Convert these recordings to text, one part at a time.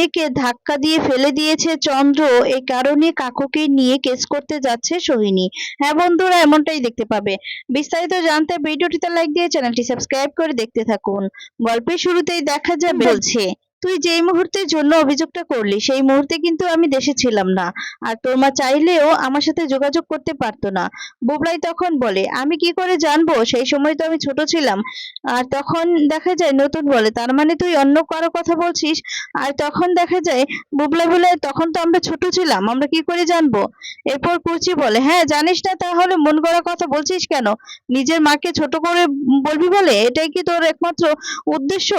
মেয়েকে ধাক্কা দিয়ে ফেলে দিয়েছে চন্দ্র এই কারণে কাকুকে নিয়ে কেস করতে যাচ্ছে সোহিনী। হ্যাঁ বন্ধুরা এমনটাই দেখতে পাবে। বিস্তারিত জানতে ভিডিওটিতে লাইক দিয়ে চ্যানেলটি সাবস্ক্রাইব করে দেখতে থাকুন। গল্পের শুরুতেই দেখা যাবে বলছে তুই যেই মুহূর্তের জন্য অভিযোগটা করলি, সেই মুহূর্তে কিন্তু আমি দেশে ছিলাম না। আর তোর মা চাইলেও আমার সাথে যোগাযোগ করতে পারতো না। বুবলাই তখন বলে, আমি কি করে জানব? সেই সময় তো আমি ছোট ছিলাম। আর তখন দেখা যায় নতুন বলে, তার মানে তুই অন্য কারও কথা বলছিস? আর তখন দেখা যায়, বুবলাই বলে, তখন তো আমরা ছোট ছিলাম, আমরা কি করে জানব? এরপর কুচি বলে হ্যাঁ জানিস না তাহলে মন গড়া কথা বলছিস কেন? নিজের মাকে ছোট করে বলবি বলে? এটাই কি তোর একমাত্র উদ্দেশ্য?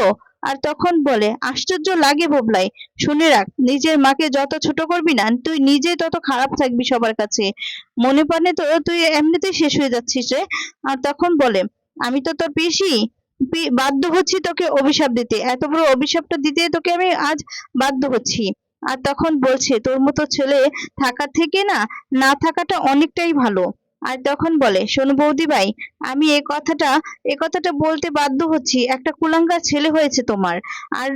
আর তখন বলে, আশ্চর্য লাগে বুবলাই শুনে রাখ, নিজের মাকে যত ছোট করবি না, তুই নিজে তত খারাপ থাকবি সবার কাছে। মনে প্রাণে তো, তুই এমনিতেই শেষ হয়ে যাচ্ছিস রে। আর তখন বলে, আমি তো তোর পিসি বাধ্য হচ্ছি তোকে অভিশাপ দিতে। এত বড় অভিশাপটা দিতে তোকে আমি আজ বাধ্য হচ্ছি। আর তখন বলছে, তোর মতো ছেলে থাকার থেকে না না থাকাটা অনেকটাই ভালো। আর তখন বলে, শোনো বৌদি ভাই আমি এই কথাটা, এ কথাটা বলতে বাধ্য হচ্ছি। একটা কুলাঙ্গার ছেলে হয়েছে তোমার। আর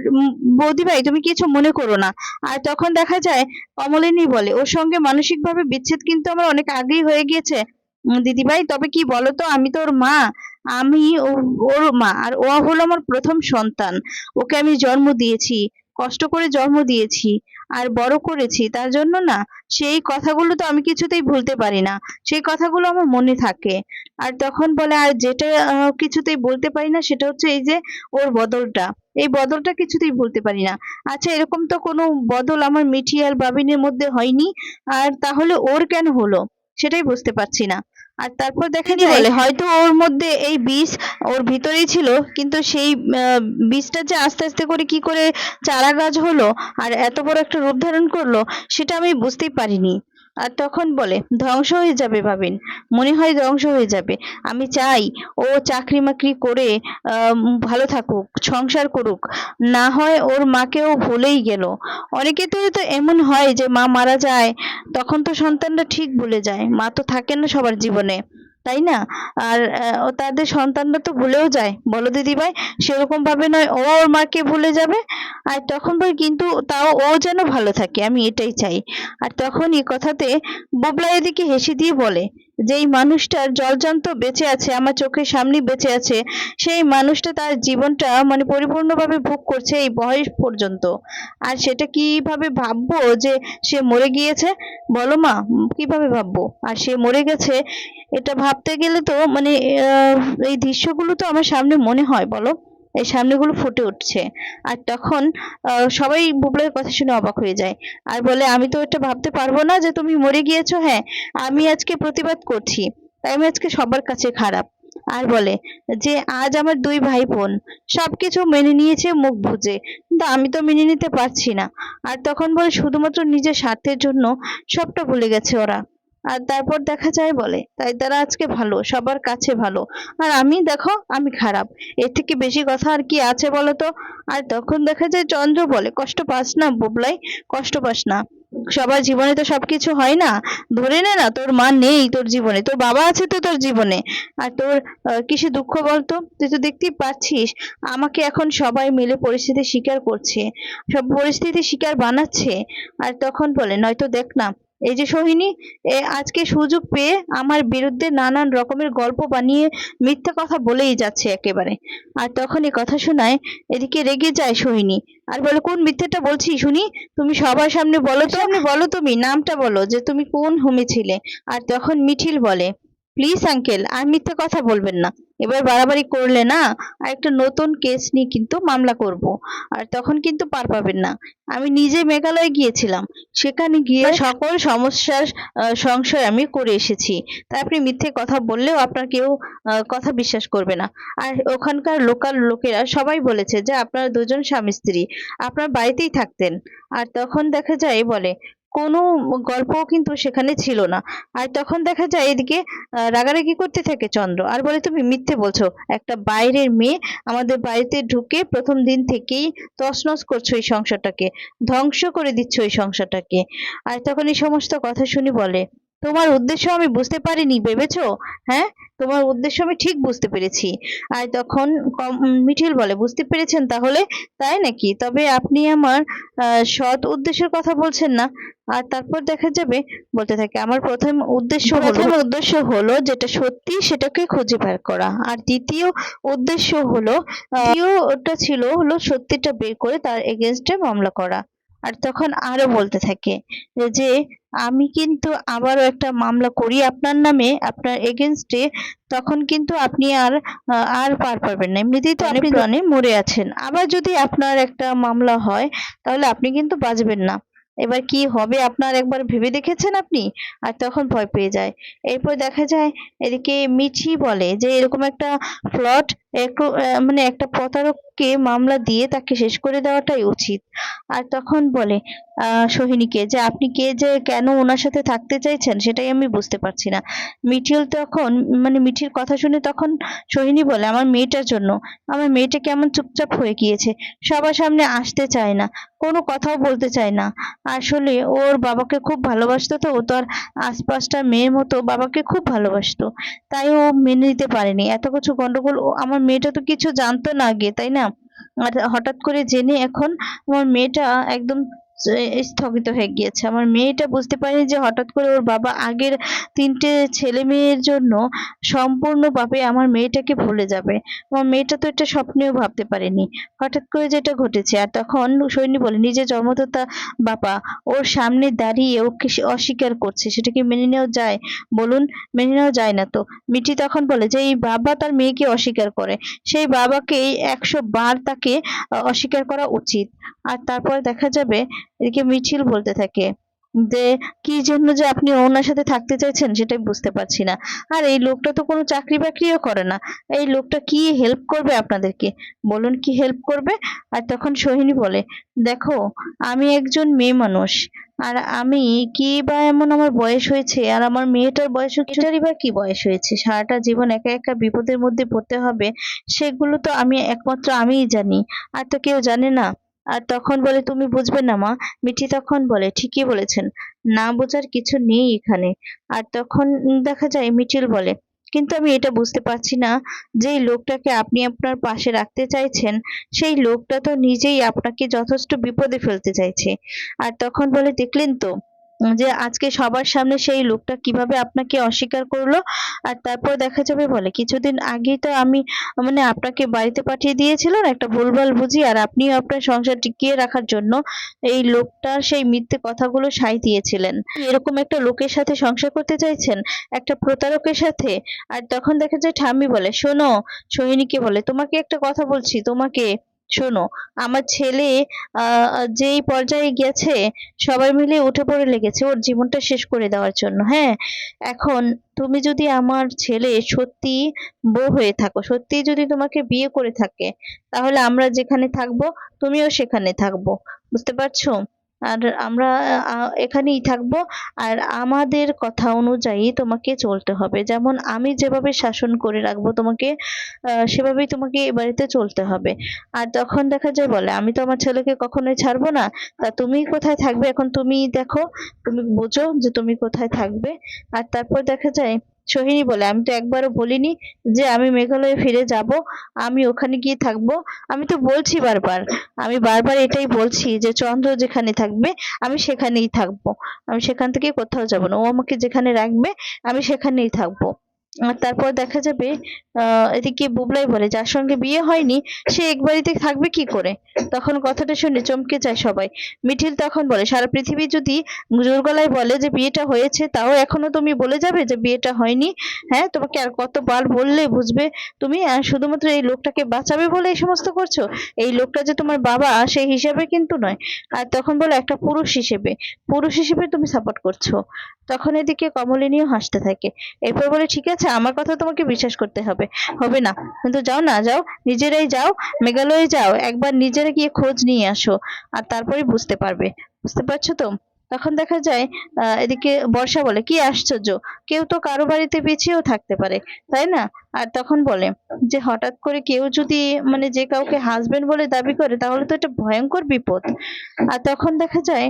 বৌদি ভাই তুমি কিছু মনে করো না। আর তখন দেখা যায় কমলিনী বলে, ওর সঙ্গে মানসিকভাবে বিচ্ছেদ কিন্তু আমার অনেক আগেই হয়ে গিয়েছে। দিদিভাই, তবে কি বলো তো, আমি তোর মা। আমি ওর মা, আর ও হলো আমার প্রথম সন্তান। ওকে আমি জন্ম দিয়েছি। কষ্ট করে জন্ম দিয়েছি। আর বড় করেছি, তার জন্য না, সেই কথাগুলো তো আমি কিছুতেই ভুলতে পারি না। সেই কথাগুলো আমার মনে থাকে। আর তখন বলে, আর যেটা কিছুতেই বলতে পারি না, সেটা হচ্ছে এই যে, ওর বদলটা। এই বদলটা কিছুতেই ভুলতে পারি না। আচ্ছা এরকম তো কোনো বদল আমার মিঠি আর বাবিনের মধ্যে হয়নি। আর তাহলে ওর কেন হলো? সেটাই বুঝতে পারছি না। আর তারপর দেখা যায় বলে? হয়তো ওর মধ্যে এই বিষ ওর ভিতরেই ছিল কিন্তু সেই আহ, বীজটা যে আস্তে আস্তে করে কি করে চারা গাছ হলো আর এত বড় একটা রূপ ধারণ করল সেটা আমি বুঝতেই পারিনি। আর তখন বলে, ধ্বংস হয়ে যাবে ভাবেন। মনে হয় ধ্বংস হয়ে যাবে। আমি চাই ও চাকরি মাকরি করে ভালো থাকুক, সংসার করুক। না হয় ওর মাকেও ভুলেই গেল। অনেকে তো তো এমন হয় যে মা মারা যায়, তখন তো সন্তানরা ঠিক ভুলে যায়। মা তো থাকে না সবার জীবনে। তাই না? আর তাদের সন্তানরা তো ভুলেও যায়। বলো দিদিভাই, সেরকম ভাবে নয় ও ওর মাকে ভুলে যাবে। আর তখন ভাই কিন্তু তাও, ও যেন ভালো থাকে, আমি এটাই চাই। আর তখন এ কথাতে বুবলা এদিকে হেসে দিয়ে বলে যেই মানুষটার জলজান্ত বেঁচে আছে, আমার চোখের সামনে বেঁচে আছে, সেই মানুষটা তার জীবনটা মানে পরিপূর্ণভাবে ভোগ করছে এই বয়স পর্যন্ত। আর সেটা কীভাবে ভাববো যে সে মরে গিয়েছে? বলো মা, কীভাবে ভাববো? আর সে মরে গেছে, এটা ভাবতে গেলে তো মানে এই দৃশ্যগুলো তো আমার সামনে মনে হয়, বলো। এই সামনেগুলো ফুটে উঠছে। আর তখন সবাই বুবলার কথা শুনে অবাক হয়ে যায়। আর বলে, আমি তো এটা ভাবতে পারব না যে তুমি মরে গিয়েছো হ্যাঁ? আমি আজকে প্রতিবাদ করছি। তাই আমি আজকে সবার কাছে খারাপ। আর বলে, যে আজ আমার দুই ভাই বোন সব কিছু মেনে নিয়েছে, মুখ বুজে। কিন্তু আমি তো মেনে নিতে পারছি না। আর তখন বলে, শুধুমাত্র নিজের স্বার্থের জন্য সবটা ভুলে গেছে ওরা। আর তারপর দেখা যায় বলে, তাই তারা আজকে ভালো, সবার কাছে ভালো। আর আমি দেখো, আমি খারাপ। এর থেকে বেশি কথা আর কি আছে বলো তো? আর তখন দেখা যায় চন্দ্র বলে, কষ্ট পাস না বুবলাই, কষ্ট পাস না। সবার জীবনে তো সবকিছু হয় না। ধরে নে না, তোর মা নেই তোর জীবনে, তোর বাবা আছে তো তোর জীবনে। আর তোর কিসে দুঃখ বলতো? তুই তো দেখতেই পাচ্ছিস, আমাকে এখন সবাই মিলে পরিস্থিতি স্বীকার করছে। সব পরিস্থিতি স্বীকার বানাচ্ছে। আর তখন বলে, নয়তো দেখ না এই যে সোহিনী, এ আজকে সুযোগ পেয়ে আমার বিরুদ্ধে নানান রকমের গল্প বানিয়ে মিথ্যা কথা বলেই যাচ্ছে একেবারে। আর তখন এই কথা শোনায়, এদিকে রেগে যায় সোহিনী। আর বলে, কোন মিথ্যেটা বলছি শুনি? তুমি সবার সামনে বলো তো। বলো তুমি, নামটা বলো যে তুমি কোন হোমে ছিলে। আর তখন মিঠিল বলে প্লিজ আঙ্কেল আর মিথ্যে কথা বলবেন না। এবার বাড়াবাড়ি করলে না আর একটা নতুন কেস নিয়ে কিন্তু মামলা করব। আর তখন কিন্তু পার পাবেন না। আমি নিজে মেঘালয় গিয়েছিলাম। সেখানে গিয়ে সকল সমস্যার সংশয় আমি করে এসেছি। তাই আপনি মিথ্যে কথা বললেও আপনার কেউ কথা বিশ্বাস করবে না। আর ওখানকার লোকাল লোকেরা সবাই বলেছে যে আপনারা দুজন স্বামী স্ত্রী আপনার বাড়িতেই থাকতেন। আর তখন দেখা যায় বলে কোনো গল্প কিন্তু সেখানে ছিল না। আর তখন দেখা যায় এদিকে রাগারাগি করতে থাকে চন্দ্র। আর বলে, তুমি মিথ্যে বলছো। একটা বাইরের মেয়ে আমাদের বাড়িতে ঢুকে প্রথম দিন থেকেই তছনছ করছ এই সংসারটাকে। ধ্বংস করে দিচ্ছ এই সংসারটাকে। আর তখন এই সমস্ত কথা শুনে বলে তোমার উদ্দেশ্য আমি বুঝতে পারিনি ভেবেছো? হ্যাঁ? তোমার উদ্দেশ্য আমি ঠিক বুঝতে পেরেছি। আর তখন মিঠিল বলে বুঝতে পেরেছেন তাহলে? তাই নাকি? তবে আপনি আমার সৎ উদ্দেশ্যের কথা বলছেন না। আর তারপর দেখা যাবে বলতে থাকে। আমার প্রথম উদ্দেশ্য প্রথম উদ্দেশ্য হলো যেটা সত্যি সেটাকে খুঁজে বের করা। আর দ্বিতীয় উদ্দেশ্য হলো দ্বিতীয়টা ছিল হলো সত্যিটা বের করে তার এগেনস্টে মামলা করা। আর তখন আরও বলতে থাকে যে আমি কিন্তু আবারও একটা মামলা করি আপনার নামে আপনার এগেনস্টে তখন কিন্তু আপনি আর আর পার পাবেন না। এমনিতেই তো আপনি প্রাণে মরে আছেন। আবার যদি আপনার একটা মামলা হয় তাহলে আপনি কিন্তু বাঁচবেন না। এবার কি হবে? আপনার একবার ভেবে দেখেছেন আপনি? আর তখন ভয় পেয়ে যায়। এরপর দেখা যায় এদিকে মিঠি বলে যে এরকম একটা প্লট একটু মানে একটা প্রতারককে মামলা দিয়ে তাকে শেষ করে দেওয়াটাই উচিত। আর তখন বলে সোহিনীকে যে আপনি কে যে কেন ওনার সাথে থাকতে চাইছেন সেটাই আমি বুঝতে পারছি না। মিঠিল তখন মানে মিঠির কথা শুনে তখন সোহিনী বলে, আমার মেয়েটার জন্য, আমার মেয়েটা কেমন চুপচাপ হয়ে গিয়েছে, সবার সামনে আসতে চায় না, কোনো কথাও বলতে চায় না। আসলে ওর বাবাকে খুব ভালোবাসতো তো, ও তো আর আশপাশটা মেয়ের মতো বাবাকে খুব ভালোবাসতো। তাই ও মেনে নিতে পারেনি। এত কিছু গন্ডগোল আমার মেয়েটা তো কিছু জানতো না আগে, তাই না? আর হঠাৎ করে জেনে এখন আমার মেয়েটা একদম স্থগিত হয়ে গিয়েছে। আমার মেয়েটা বুঝতে পারেনি যে হঠাৎ করে ওর বাবা আগের তিনটে ছেলে মেয়ের জন্য সম্পূর্ণভাবে আমার মেয়েটাকে ভুলে যাবে। আমার মেয়েটা তো এটা স্বপ্নেও ভাবতে পারেনি। হঠাৎ করে যেটা ঘটেছে, আর তখন সৈনী বলে, নিজের জন্মদাতা বাবা ওর সামনে দাঁড়িয়ে ওকে অস্বীকার করছে। সেটা কি মেনে নেওয়া যায়? বলুন, মেনে নেওয়া যায় না তো? মিঠি তখন বলে যে, এই বাবা তার মেয়েকে অস্বীকার করে। সেই বাবাকে একশো বার তাকে অস্বীকার করা উচিত। আর তারপর দেখা যাবে এদিকে মিছিল বলতে থাকে যে, কি জন্য যে আপনি ওনার সাথে থাকতে চাইছেন সেটাই বুঝতে পারছি না। আর এই লোকটা তো কোনো চাকরি বাকরিও করে না। এই লোকটা কি হেল্প করবে আপনাদেরকে? বলুন কি হেল্প করবে? আর তখন সোহিনী বলে, দেখো, আমি একজন মেয়ে মানুষ। আর আমি কি বা এমন আমার বয়স হয়েছে? আর আমার মেয়েটার বয়স কিছুটারই বা কি বয়স হয়েছে? সারাটা জীবন একা একা বিপদের মধ্যে পড়তে হবে, সেগুলো তো আমি একমাত্র আমিই জানি। আর তো কেউ জানে না। আর তখন বলে, তুমি বুঝবে না মা। মিঠি তখন বলে, ঠিকই বলেছেন, না বোঝার কিছু নেই এখানে। আর তখন দেখা যায়, মিঠিল বলে, কিন্তু আমি এটা বুঝতে পারছি না যে লোকটাকে আপনি আপনার পাশে রাখতে চাইছেন, সেই লোকটা তো নিজেই আপনাকে যথেষ্ট বিপদে ফেলতে চাইছে। আর তখন বলে, দেখলেন তো যে আজকে সবার সামনে সেই লোকটা কীভাবে আপনাকে অস্বীকার করল আর তারপর দেখা যাবে বলে। কিছুদিন আগেই তো আমি মানে আপনাকে বাড়িতে পাঠিয়ে দিয়েছিল না একটা ভুলভাল বুঝি, আর আপনিও আপনার সংসার টিকিয়ে রাখার জন্য এই লোকটার সেই মিথ্যে কথাগুলো সাই দিয়েছিলেন। এরকম একটা লোকের সাথে সংসার করতে চাইছেন, একটা প্রতারকের সাথে? আর তখন দেখা যায় ঠাম্মি বলে, শোনো, সোহিনীকে বলে, তোমাকে একটা কথা বলছি, তোমাকে শোনো, আমার ছেলে যেই পর্যায়ে গেছে, সবাই মিলে উঠে পড়ে লেগেছে ওর জীবনটা শেষ করে দেওয়ার জন্য হ্যাঁ? এখন তুমি যদি আমার ছেলে সত্যি বউ হয়ে থাকো, সত্যি যদি তোমাকে বিয়ে করে থাকে, তাহলে আমরা যেখানে থাকব, তুমিও সেখানে থাকব, বুঝতে পারছ? আর আমরা এখানেই থাকব। আর আমাদের কথা অনুযায়ী তোমাকে চলতে হবে। যেমন আমি যেভাবে শাসন করে রাখব তোমাকে সেভাবেই তোমাকে এ বাড়িতে চলতে হবে। আর তখন দেখা যায় বলে, আমি তো আমার ছেলেকে কখনোই ছাড়বো না, তা তুমি কোথায় থাকবে? এখন তুমি দেখো, তুমি বোঝো যে তুমি কোথায় থাকবে। আর তারপর দেখা যায় সোহিনী বলে, আমি তো একবারও বলিনি যে আমি মেঘালয়ে ফিরে যাব, আমি ওখানে গিয়ে থাকব। আমি তো বলছি বারবার, আমি বারবার এটাই বলছি যে চন্দ্র যেখানে থাকবে, আমি সেখানেই থাকব। আমি সেখান থেকে কোথাও যাব না। ও আমাকে যেখানে রাখবে, আমি সেখানেই থাকব। তারপর দেখা যাবে, আহ, এদিকে বুবলাই বলে, যার সঙ্গে বিয়ে হয়নি, সে এক বাড়িতে থাকবে কি করে? তখন কথাটা শুনে চমকে যায় সবাই। মিঠিল তখন বলে, সারা পৃথিবী যদি জোর গলায় বলে যে বিয়েটা হয়েছে, তাও এখনও তুমি বলে যাবে যে বিয়েটা হয়নি? হ্যাঁ তোমাকে আর কতবার বললে বুঝবে তুমি? আর শুধুমাত্র এই লোকটাকে বাঁচাবে বলে এই সমস্ত করছ? এই লোকটা যে তোমার বাবা, সেই হিসাবে কিন্তু নয়। আর তখন বলে, একটা পুরুষ হিসেবে পুরুষ হিসেবে তুমি সাপোর্ট করছ। তখন এদিকে কমলিনীও হাসতে থাকে। এরপর বলে, ঠিক আছে আমার কথা তোমাকে বিশ্বাস করতে হবে। হবে না। কিন্তু যাও না, যাও, নিজেরাই যাও, মেঘালয়ে যাও, একবার নিজেরা গিয়ে খোঁজ নিয়ে আসো, আর তারপরে বুঝতে পারবে। বুঝতে পারছ তো? তখন দেখা যায় এদিকে বর্ষা বলে, কি আশ্চর্য, কেউ তো কারও বাড়িতে পিছিয়েও থাকতে পারে। তাই না? আর তখন বলে যে, হঠাৎ করে কেউ যদি মানে যে কাউকে হাজবেন্ড বলে দাবি করে, তাহলে তো এটা ভয়ঙ্কর বিপদ। আর তখন দেখা যায়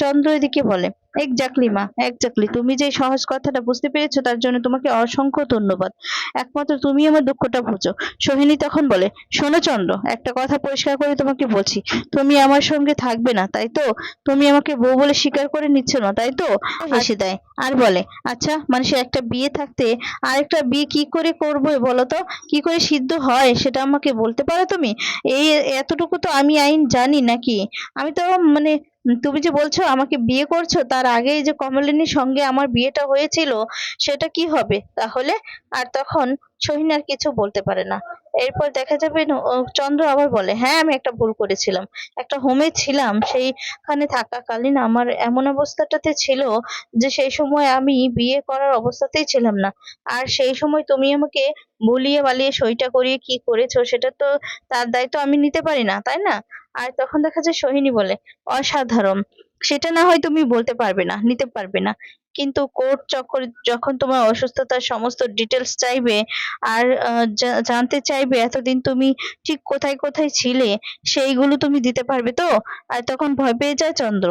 চন্দ্র এদিকে বলে এক্স্যাক্টলি মা এক্স্যাক্টলি তুমি যে সহজ কথাটা বুঝতে পেরেছ তার জন্য তোমাকে অসংখ্য ধন্যবাদ। একমাত্র তুমি আমার দুঃখটা বুঝো। সোহিনী তখন বলে শোনো চন্দ্র একটা কথা পরিষ্কার করে তোমাকে বলছি। তুমি আমার সঙ্গে থাকবে না তাই তো? তুমি আমাকে বউ বলে স্বীকার করে নিচ্ছ না তাই তো? হেসে দেয়। আর বলে আচ্ছা মানুষের একটা বিয়ে থাকতে আরেকটা বিয়ে কি করে করবে বলো তো? কি করে সিদ্ধ হয় সেটা আমাকে বলতে পারো তুমি? এই এতটুকু তো আমি আইন জানি নাকি? আমি তো মানে তুমি যে বলছো আমাকে বিয়ে করছ, তার আগে যে কমলিনীর সঙ্গে আমার বিয়েটা হয়েছিল, সেটা কি হবে? তাহলে আর তখন সোহিনী আর কিছু বলতে পারে না। এরপর দেখা যাবে চন্দ্র আবার বলে হ্যাঁ আমি একটা ভুল করেছিলাম। একটা হোমে ছিলাম, সেইখানে থাকাকালীন আমার এমন অবস্থাটাতে ছিল যে সেই সময় আমি বিয়ে করার অবস্থাতেই ছিলাম না। আর সেই সময় তুমি আমাকে বলিয়ে বালিয়ে সইটা করিয়ে কি করেছ, সেটা তো তার দায়িত্ব আমি নিতে পারি না, তাই না? আর তখন দেখা যায় সোহিনী বলে, অসাধারণ। সেটা না হয় তুমি বলতে পারবে না, নিতে পারবে না। কিন্তু কোর্ট চক্কর যখন তোমার অসুস্থতার সমস্ত ডিটেলস চাইবে আর জানতে চাইবে এতদিন তুমি ঠিক কোথায় কোথায় ছিলে, সেইগুলো তুমি দিতে পারবে তো? আর তখন ভয় পেয়ে যায় চন্দ্র।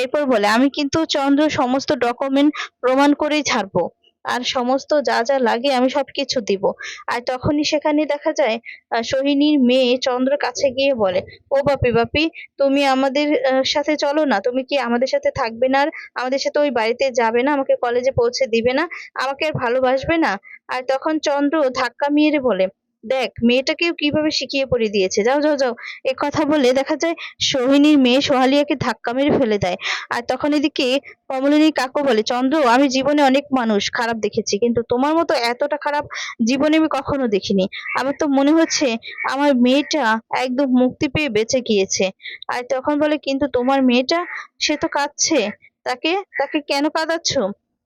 এরপর বলে, আমি কিন্তু চন্দ্র সমস্ত ডকুমেন্ট প্রমাণ করেই ছাড়বো। আর সমস্ত যা যা লাগে আমি সব কিছু দিব। আর তখনই সেখানে দেখা যায় সোহিনীর মেয়ে চন্দ্র কাছে গিয়ে বলে, ও বাপি বাপি, তুমি আমাদের সাথে চলো না। তুমি কি আমাদের সাথে থাকবে না? আর আমাদের সাথে ওই বাড়িতে যাবে না, আমাকে কলেজে পৌঁছে দিবে না, আমাকে আর ভালোবাসবে না? আর তখন চন্দ্র ধাক্কা মেরে বলে দেখ, মেয়েটাকেও কীভাবে শিখিয়ে পড়িয়ে দিয়েছে। যাও যাও যাও। এ কথা বলে দেখা যায় সোহিনীর মেয়ে সোহালিয়াকে ধাক্কা মেরে ফেলে দেয়। আর তখন এদিকে কমলিনীর কাকু বলে, চন্দ্র, আমি জীবনে অনেক মানুষ খারাপ দেখেছি, কিন্তু তোমার মতো এতটা খারাপ জীবনে আমি কখনো দেখিনি। আমার তো মনে হচ্ছে আমার মেয়েটা একদম মুক্তি পেয়ে বেঁচে গিয়েছে। আর তখন বলে, কিন্তু তোমার মেয়েটা, সে তো কাঁদছে। তাকে তাকে কেন কাঁদাচ্ছ?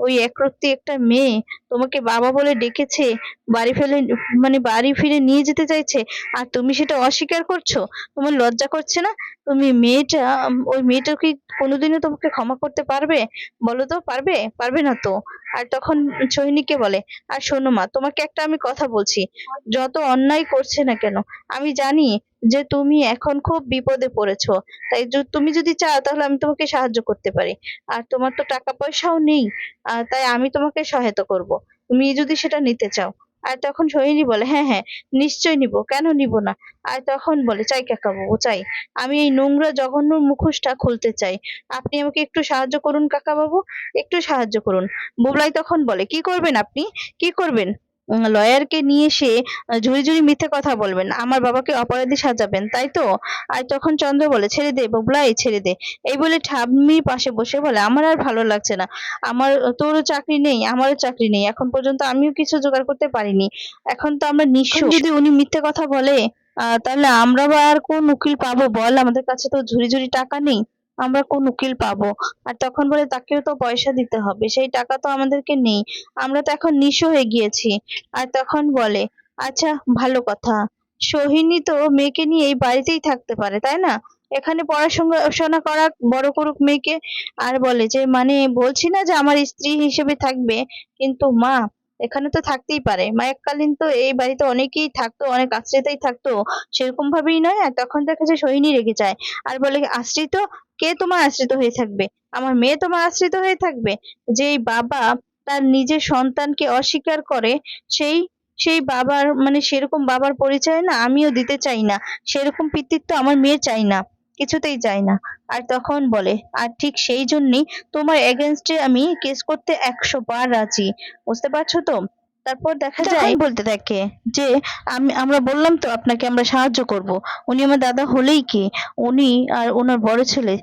ওই একরত্তি একটা মেয়ে তোমাকে বাবা বলে ডেকেছে, বাড়ি ফেলে মানে বাড়ি ফিরে নিয়ে যেতে চাইছে, আর তুমি সেটা অস্বীকার করছ? তোমার লজ্জা করছে না? তুমি মেয়েটা, ওই মেয়েটা কি কোনোদিনও তোমাকে ক্ষমা করতে পারবে? বলো তো, পারবে? পারবে না তো? আর তখন সোহিনীকে বলে, আর শোনো মা, তোমাকে একটা আমি কথা বলছি। যত অন্যায় করছে না কেন, আমি জানি যে তুমি এখন খুব বিপদে পড়েছো। তাই তুমি যদি চাও, তাহলে আমি তোমাকে সাহায্য করতে পারি। আর তোমার তো টাকা পয়সাও নেই তাই আমি তোমাকে সহায়তা করব। তুমি যদি সেটা নিতে চাও আর তখন সোহিনী বলে হ্যাঁ হ্যাঁ নিশ্চয় নিব। কেন নিব না? আর তখন বলে, চাই কাকা কাকাবাবু, চাই। আমি এই নোংরা জঘন্য মুখোশটা খুলতে চাই। আপনি আমাকে একটু সাহায্য করুন কাকা বাবু একটু সাহায্য করুন। বুবলাই তখন বলে, কি করবেন আপনি? কি করবেন? লয়ারকে নিয়ে এসে ঝুড়ি ঝুড়ি মিথ্যে কথা বলবেন। আমার বাবাকে অপরাধী সাজাবেন তাই তো? আর তখন চন্দ্র বলে ছেড়ে দে বুবলাই ছেড়ে দে। এই বলে ঠাম্মির পাশে বসে বলে আমার আর ভালো লাগছে না। আমার তোরও চাকরি নেই আমারও চাকরি নেই। এখন পর্যন্ত আমিও কিছু জোগাড় করতে পারিনি। এখন তো আমরা নিঃস্ব। যদি উনি মিথ্যে কথা বলে আহ, তাহলে আমরা বা আর কোন উকিল পাবো? বল আমাদের কাছে তো ঝুড়ি ঝুড়ি টাকা নেই। আমরা কোন উকিল পাবো। আর তখন বলে, তাকেও তো পয়সা দিতে হবে, সেই টাকা তো আমাদেরকে নেই। আমরা তো এখন নিঃস্ব হয়ে গিয়েছি। আর তখন বলে আচ্ছা ভালো কথা। সোহিনী তো মেয়েকে নিয়ে এই বাড়িতেই থাকতে পারে, তাই না? এখানে পড়াশোনা করা বড় করুক মেয়েকে। আর বলে যে মানে বলছি না যে, আমার স্ত্রী হিসেবে থাকবে, কিন্তু মা এখানে তো থাকতেই পারে। মা তো এই বাড়িতে অনেকেই থাকতো, অনেক আশ্রিতাই থাকতো। সেরকম ভাবেই নয়, আর তখন দেখা যায় সোহিনী রেগে যায়। আর বলে, আশ্রিত? কে তোমার আশ্রিত হয়ে থাকবে? আমার মেয়ে তোমার আশ্রিত হয়ে থাকবে? যেই বাবা তার নিজের সন্তানকে অস্বীকার করে, সেই সেই বাবার মানে সেরকম বাবার পরিচয় না, আমিও দিতে চাই না। সেরকম পিতৃত্ব আমার মেয়ে চাই না। কিছুতেই যায় না। আর তখন বলে আর ঠিক সেই জন্যই তোমার এগেনস্টে আমি কেস করতে একশো বার রাজি। বুঝতে পারছ তো? তারপর দেখা যায় বলতে থাকে যে আমি আমরা বললাম তো আপনাকে আমরা সাহায্য করব। উনি আমার দাদা হলেই কি? উনি আর ওনার বড় ছেলে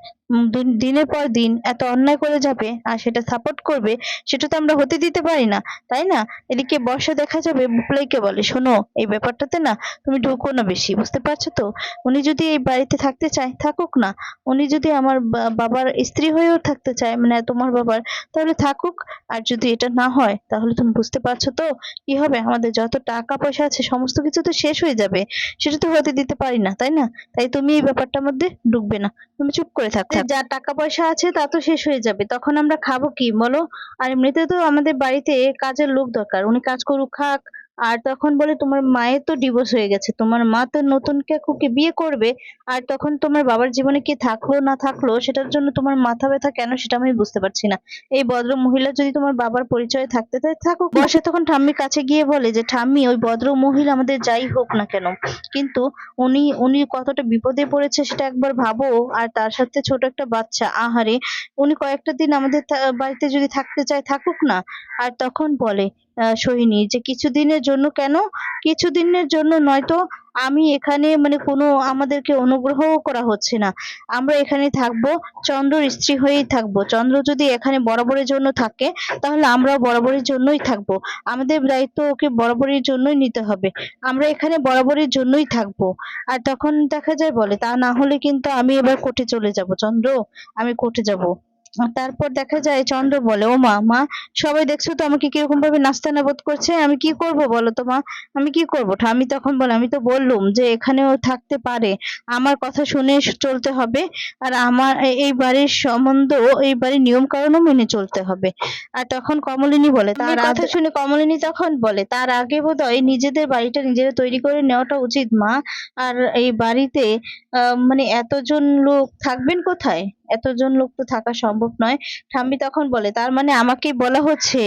দিনের পর দিন এত অন্যায় করে যাবে আর সেটা সাপোর্ট করবে, সেটা তো আমরা হতে দিতে পারি না, তাই না? এদিকে বর্ষা দেখা যাবে বুপলাইকে বলে, শোনো, এই ব্যাপারটাতে না তুমি ঢুকো না বেশি, বুঝতে পারছ তো? উনি যদি এই বাড়িতে থাকতে চায়, থাকুক না। উনি যদি আমার বাবার স্ত্রী হয়েও থাকতে চায় মানে তোমার বাবার, তাহলে থাকুক। আর যদি এটা না হয়, তাহলে তুমি বুঝতে পারছ তো? কি হবে? আমাদের যত টাকা পয়সা আছে, সমস্ত কিছু তো শেষ হয়ে যাবে। সেটা তো হতে দিতে পারি না, তাই না? তাই তুমি এই ব্যাপারটার মধ্যে ঢুকবে না। তুমি চুপ করে থাক। যা টাকা পয়সা আছে তা তো শেষ হয়ে যাবে। তখন আমরা খাব কি? বলো? আর এমনিতে তো আমাদের বাড়িতে কাজের লোক দরকার। উনি কাজ করুক, খাক আর তখন বলে, তোমার মায়ের তো ডিভোর্স হয়ে গেছে। তোমার মা তো নতুন কাকুকে বিয়ে করবে। আর তখন তোমার বাবার জীবনে কি থাকল, না থাকল, সেটার জন্য তোমার মাথা ব্যথা কেন, সেটা আমি বুঝতে পারছি না। এই ভদ্র মহিলা যদি তোমার বাবার পরিচয় থাকতে চায় থাকুক। বসে তখন ঠাম্মির কাছে গিয়ে বলে যে, ঠাম্মি, ওই ভদ্র মহিলা আমাদের যাই হোক না কেন। কিন্তু উনি উনি কতটা বিপদে পড়েছে সেটা একবার ভাবো। আর তার সাথে ছোট একটা বাচ্চা, আহারে, উনি কয়েকটা দিন আমাদের বাড়িতে যদি থাকতে চায়, থাকুক না। আর তখন বলে সোহিনী যে কিছুদিনের জন্য, কেন? কিছুদিনের জন্য নয়তো আমি এখানে মানে কোনো আমাদেরকে অনুগ্রহ করা হচ্ছে না। আমরা এখানে থাকব, চন্দ্রর স্ত্রী হয়েই থাকব। চন্দ্র যদি এখানে বরাবরের জন্য থাকে, তাহলে আমরাও বরাবরের জন্যই থাকব। আমাদের দায়িত্ব ওকে বরাবরের জন্যই নিতে হবে। আমরা এখানে বরাবরের জন্যই থাকব। আর তখন দেখা যায় বলে, তা না হলে কিন্তু আমি এবার কোর্টে চলে যাব। চন্দ্র, আমি কোর্টে যাব। তারপর দেখা যায় চন্দ্র বলে ও মা মা সবাই দেখছ তো আমাকে কীরকম ভাবে নাস্তানা বোধ করছে? আমি কি করব বলো তো মা? আমি কি করব? আমি তখন বলে আমি তো বললুম যে এখানেও থাকতে পারে। আমার কথা শুনে চলতে হবে। আর আমার এই বাড়ির সম্বন্ধ এই বাড়ির নিয়ম কানুনও মেনে চলতে হবে। আর তখন কমলিনী বলে তার কথা শুনে কমলিনী তখন বলে তার আগে বোধ হয় নিজেদের বাড়িটা নিজেরা তৈরি করে নেওয়াটা উচিত মা। আর এই বাড়িতে আহ, মানে এতজন লোক থাকবেন কোথায়? এতজন লোক তো থাকা সম্ভব নয়। ঠাম্মি তখন বলে, তার মানে আমাকেই বলা হচ্ছে,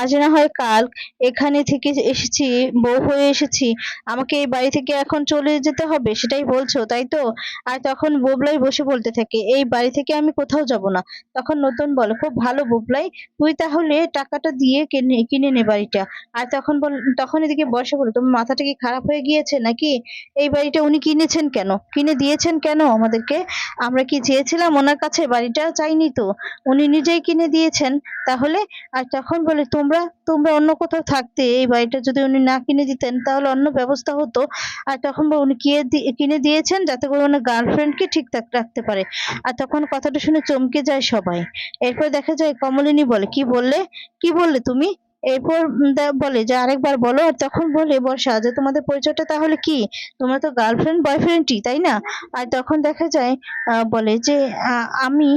আজ না হয় কাল এখানে থেকে এসেছি, বউ হয়ে এসেছি, আমাকে এই বাড়ি থেকে এখন চলে যেতে হবে, সেটাই বলছো, তাই তো? আর তখন বুবলাই বসে বলতে থাকে, এই বাড়ি থেকে আমি কোথাও যাব না। তখন নতুন বলে, খুব ভালো বুবলাই, তুই তাহলে টাকাটা দিয়ে কিনে কিনে নে বাড়িটা। আর তখন বল, তখন এদিকে বসে বলে, তোমার মাথাটা কি খারাপ হয়ে গিয়েছে নাকি? এই বাড়িটা উনি কিনেছেন কেন? কিনে দিয়েছেন কেন আমাদেরকে? আমরা কি চেয়েছিলাম ওনার কাছে বাড়িটা চাইনি তো। উনি নিজেই কিনে দিয়েছেন। তাহলে আর তখন বলে, তোমরা তোমরা অন্য কোথাও থাকতে, এই বাড়িটা যদি উনি না কিনে দিতেন, তাহলে অন্য ব্যবস্থা হতো। আর তখন উনি কিনে দিয়েছেন যাতে করে ওনার গার্লফ্রেন্ডকে ঠিক থাক- রাখতে পারে। আর তখন কথাটা শুনে চমকে যায় সবাই। এরপর দেখা যায় কমলিনী বলে, কি বললে? কি বললে তুমি? এরপর বলে যে আরেকবার বলো আর তখন বলে বর্ষা যে তোমাদের পরিচয়টা তাহলে কি? তোমরা তো গার্লফ্রেন্ড বয়ফ্রেন্ডই তাই না? আর তখন দেখা যায় আহ, বলে যে আমি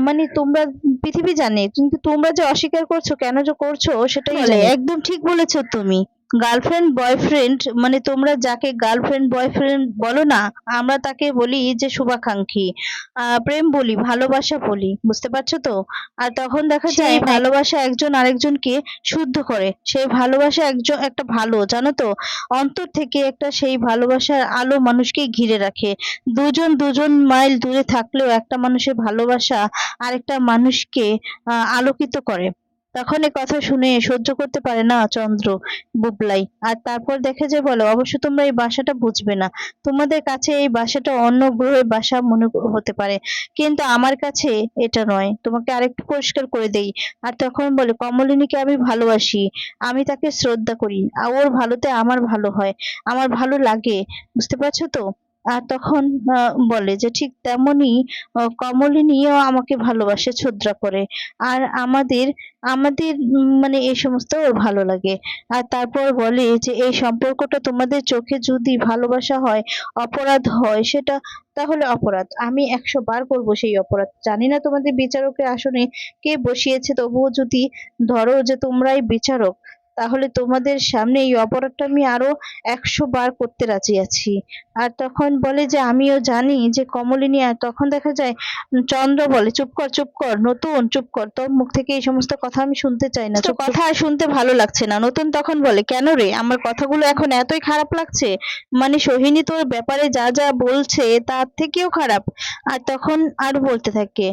মানে তোমরা পৃথিবী জানে কিন্তু তোমরা যে অস্বীকার করছ কেন যে করছ সেটাই একদম ঠিক বলেছ তুমি। গার্লফ্রেন্ড বয়ফ্রেন্ড মানে তোমরা যাকে গার্লফ্রেন্ড বয়ফ্রেন্ড বলো না আমরা তাকে বলি যে শুভাকাঙ্ক্ষী। আহ প্রেম বলি ভালোবাসা বলি বুঝতে পারছ তো? আর তখন দেখা যায় ভালোবাসা একজন আরেকজনকে শুদ্ধ করে। সেই ভালোবাসা একজন একটা ভালো জানো তো? অন্তর থেকে একটা সেই ভালোবাসার আলো মানুষকে ঘিরে রাখে। দুজন দুজন মাইল দূরে থাকলেও একটা মানুষের ভালোবাসা আরেকটা মানুষকে আহ, আলোকিত করে। তখন এ কথা শুনে সহ্য করতে পারে না চন্দ্র বুবলাই। আর তারপর দেখে যে বলো, অবশ্য তোমরা এই বাসাটা বুঝবে না। তোমাদের কাছে এই বাসাটা অন্য গ্রহের বাসা মনে হতে পারে। কিন্তু আমার কাছে এটা নয়। তোমাকে আরেকটু পরিষ্কার করে দেই। আর তখন বলে, কমলিনীকে আমি ভালোবাসি। আমি তাকে শ্রদ্ধা করি। ওর ভালোতে আমার ভালো হয়। আমার ভালো লাগে। বুঝতে পারছ তো? তখন আহ, বলে যে ঠিক তেমনই কমলিনীও আমাকে ভালোবাসে শ্রদ্ধা করে। আর আমাদের আমাদের মানে এই সমস্ত ভালো লাগে। আর তারপর বলে যে এই সম্পর্কটা তোমাদের চোখে যদি ভালোবাসা হয় অপরাধ হয় সেটা তাহলে অপরাধ। আমি একশো বার করব সেই অপরাধ। জানি না তোমাদের বিচারকের আসনে কে বসিয়েছে তবুও যদি ধরো যে তোমরাই বিচারক তাহলে তোমাদের সামনে এই অপরাধটা আমি আরও একশো বার করতে রাজি আছি। আর তখন বলে যে, আমিও জানি যে কমলিনী, আর তখন দেখা যায়, চন্দ্র বলে, চুপ কর চুপ কর, নতুন, চুপ কর, তোর মুখ থেকে এই সমস্ত কথা আমি শুনতে চাই না। তো কথা শুনতে ভালো লাগছে না। নতুন তখন বলে, কেন রে? আমার কথাগুলো এখন এতই খারাপ লাগছে? মানে সোহিনী তোর ব্যাপারে যা যা বলছে, তার থেকেও খারাপ। আর তখন আর বলতে থাকে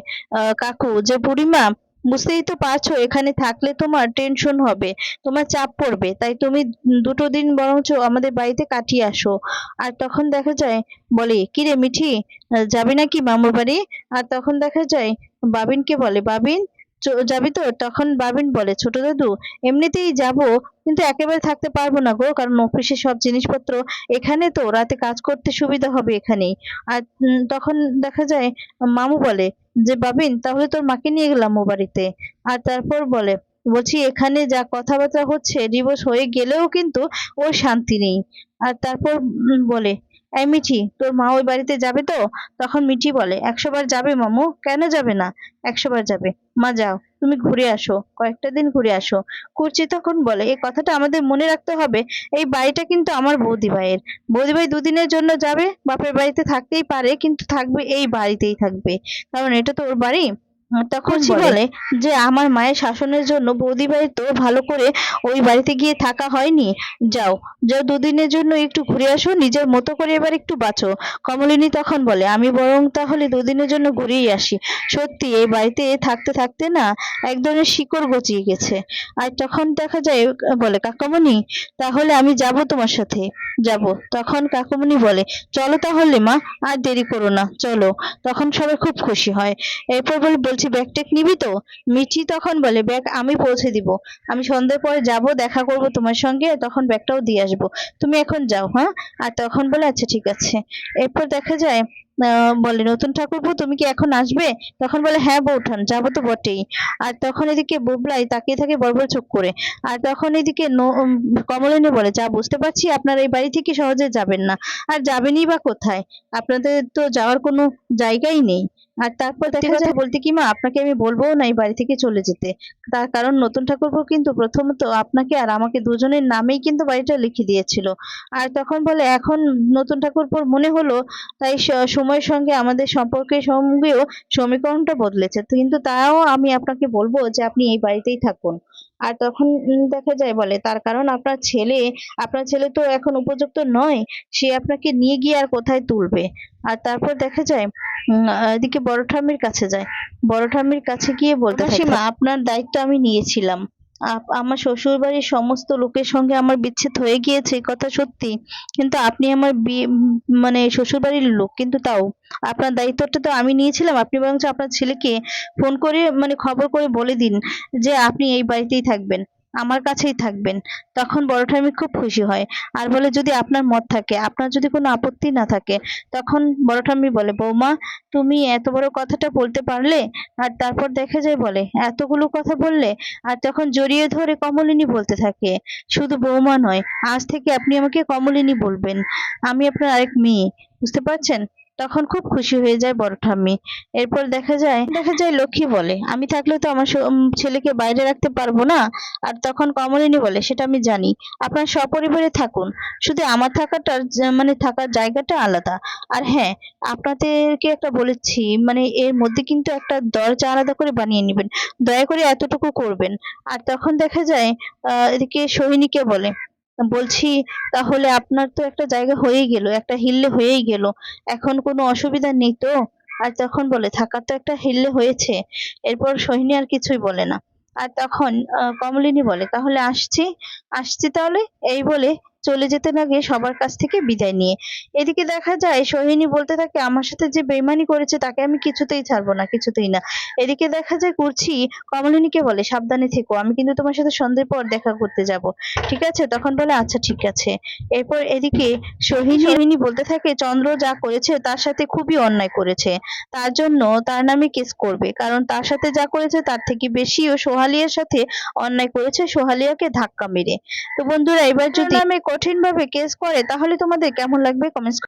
কাকু, যে বুড়িমা বুঝতেই তো পারছ, এখানে থাকলে তোমার টেনশন হবে, তোমার চাপ পড়বে, তাই তুমি দুটো দিন বরঞ্চ আমাদের বাড়িতে কাটিয়ে আসো। আর তখন দেখা যায়, বলে কি রে মিঠি, যাবি নাকি মামুর বাড়ি? আর তখন দেখা যায়, বাবিনকে বলে, বাবিন যাবি তো? তখন বাবিন বলে, ছোট দাদু, এমনিতেই যাব, কিন্তু একেবারে থাকতে পারব না গো, কারণ অফিসে সব জিনিসপত্র এখানে তো, রাতে কাজ করতে সুবিধা হবে এখানেই। আর তখন দেখা যায়, মামু বলে যে, বাবিন, তাহলে তোর মাকে নিয়ে গেলাম ও বাড়িতে। আর তারপর বলে, বলছি, এখানে যা কথাবার্তা হচ্ছে ডিভোর্স হয়ে গেলেও কিন্তু ওর শান্তি নেই। আর তারপর বলে এই মিঠি, তোর মা ওই বাড়িতে যাবে তো? তখন মিঠি বলে একশো বার যাবে মামু। কেন যাবে না? একশো বার যাবে। মা, যাও, তুমি ঘুরে আসো, কয়েকটা দিন ঘুরে আসো। কুর্চি তখন বলে এই কথাটা আমাদের মনে রাখতে হবে। এই বাড়িটা কিন্তু আমার বৌদি ভাইয়ের। বৌদি ভাই দুদিনের জন্য যাবে, বাপের বাড়িতে থাকতেই পারে, কিন্তু থাকবে এই বাড়িতেই থাকবে। কারণ এটা তো ওর বাড়ি। তখন কুচি বলে। যে আমার মায়ের শাসনের জন্য বৌদি ভাই তো ভালো করে ওই বাড়িতে গিয়ে থাকা হয়নি। যাও যাও দুদিনের জন্য একটু ঘুরে আসো নিজের মতো করে এবার একটু বাঁচো। কমলিনী তখন বলে আমি বরং তাহলে দুদিনের জন্য ঘুরেই আসি। সত্যি এই বাড়িতে থাকতে থাকতে না এক ধরনের শিকড় গজিয়ে গেছে। আর তখন দেখা যায় বলে কাকামণি তাহলে আমি যাব তোমার সাথে। যাব। তখন কাকামণি বলে চলো তাহলে মা আর দেরি করো না চলো। তখন সবাই খুব খুশি হয়। এরপর বলে বলছি ব্যাগ ট্যাগ নিবি তো? মিঠি তখন বলে ব্যাগ আমি পৌঁছে দিব। আমি সন্ধ্যের পরে যাব, দেখা করব তোমার সঙ্গে, তখন ব্যাগটাও দিয়ে আসব। তুমি এখন যাও হ্যাঁ? আর তখন বলে আচ্ছা ঠিক আছে। এরপর দেখা যায় বলে নতুন ঠাকুরপো তুমি কি এখন আসবে? তখন বলে হ্যাঁ বৌঠান যাব তো বটেই। আর তখন এদিকে বুবলাই তাকিয়ে থাকে বড় চোখ করে। আর তখন এদিকে কমলিনী বলে যা বুঝতে পারছি আপনার এই বাড়ি থেকে সহজে যাবেন না। আর যাবেনই বা কোথায়? আপনাদের তো যাওয়ার কোনো জায়গাই নেই। আর তারপর দেখা যায় বলতে কি মা আপনাকে আমি বলব না এই বাড়ি থেকে চলে যেতে। তার কারণ নতুন ঠাকুরপো কিন্তু প্রথমত আপনাকে আর আমাকে দুজনের নামেই কিন্তু বাড়িটা লিখে দিয়েছিল। আর তখন বলে এখন নতুন ঠাকুরপোর মনে হলো তাই স- সময়ের সঙ্গে আমাদের সম্পর্কের সঙ্গেও সমীকরণটা বদলেছে। কিন্তু তাও আমি আপনাকে বলব যে আপনি এই বাড়িতেই থাকুন। আর তখন দেখা যায় বলে তার কারণ আপনার ছেলে আপনার ছেলে তো এখন উপযুক্ত নয় সে আপনাকে নিয়ে গিয়ে আর কোথায় তুলবে? আর তারপর দেখা যায় এদিকে বড় ঠাম্মির কাছে যায়। বড় ঠাম্মির কাছে গিয়ে বলতে থাকে আপনার দায়িত্ব আমি নিয়েছিলাম। আমার শ্বশুর বাড়ির সমস্ত লোকের সঙ্গে আমার বিচ্ছেদ হয়ে গিয়েছে কথা সত্যি। কিন্তু আপনি আমার মানে শ্বশুর বাড়ির লোক, কিন্তু তাও। আপনার দায়িত্বটা তো আমি নিয়েছিলাম, আপনি বরঞ্চ আপনার ছেলেকে ফোন করে মানে খবর করে বলে দিন যে আপনি এই বাড়িতেই থাকবেন। আমার কাছেই থাকবেন। তখন বড় ঠাম্মি খুব খুশি হয়। আর বলে, যদি আপনার মত থাকে, আপনার যদি কোনো আপত্তি না থাকে, তখন বড় ঠাম্মি বলে, বৌমা, তুমি এত বড় কথাটা বলতে পারলে? আর তারপর দেখা যায়, বলে, এতগুলো কথা বললে? আর তখন জড়িয়ে ধরে কমলিনী বলতে থাকে, শুধু বৌমা নয়, আজ থেকে আপনি আমাকে কমলিনী বলবেন। আমি আপনার আরেক মেয়ে, বুঝতে পারছেন? তখন খুব খুশি হয়ে যায় বড় ঠাম্মি। এরপর দেখা যায় দেখা যায় লক্ষ্মী বলে, আমি থাকলে তো আমার ছেলেকে বাইরে রাখতে পারব না? আর তখন কমলিনী বলে, সেটা আমি জানি। আপনার সপরিবারে থাকুন। শুধু আমার থাকাটা মানে থাকার জায়গাটা আলাদা। আর হ্যাঁ আপনাদেরকে একটা বলেছি মানে এর মধ্যে কিন্তু একটা দরজা আলাদা করে বানিয়ে নেবেন। দয়া করে এতটুকু করবেন। আর তখন দেখা যায় এদিকে সোহিনীকে বলে বলছি, তাহলে আপনার তো একটা জায়গা হয়েই গেল, একটা হিল্লে হয়েই গেল। এখন কোনো অসুবিধা নেই তো? আর তখন বলে, থাকার তো একটা হিল্লে হয়েছে। এরপর সোহিনী আর কিছুই বলে না। আর তখন কমলিনী বলে, তাহলে আসছি? আসছি তাহলে? এই বলে চলে যেতে লাগে সবার কাছ থেকে বিদায় নিয়ে। এদিকে দেখা যায় সোহিনী বলতে থাকে আমার সাথে যে বেইমানি করেছে তাকে আমি কিছুতেই ছাড়বো না কিছুতেই না। এদিকে দেখা যায় কুর্চি কমলিনীকে বলে সাবধানে থেকো আমি কিন্তু তোমার সাথে সন্ধ্যের পর দেখা করতে যাব। ঠিক আছে? তখন বলে আচ্ছা ঠিক আছে। এরপর এদিকে সোহিনী সোহিনী বলতে থাকে চন্দ্র যা করেছে তার সাথে খুবই অন্যায় করেছে। তার জন্য তার নামে কেস করবে। কারণ তার সাথে যা করেছে তার থেকে বেশি ও সোহালিয়ার সাথে অন্যায় করেছে সোহালিয়াকে ধাক্কা মেরে। তো বন্ধুরা এবার যদি নামে কঠিন ভাবে কেস করে তাহলে তোমাদের কেমন লাগবে? কমেন্টস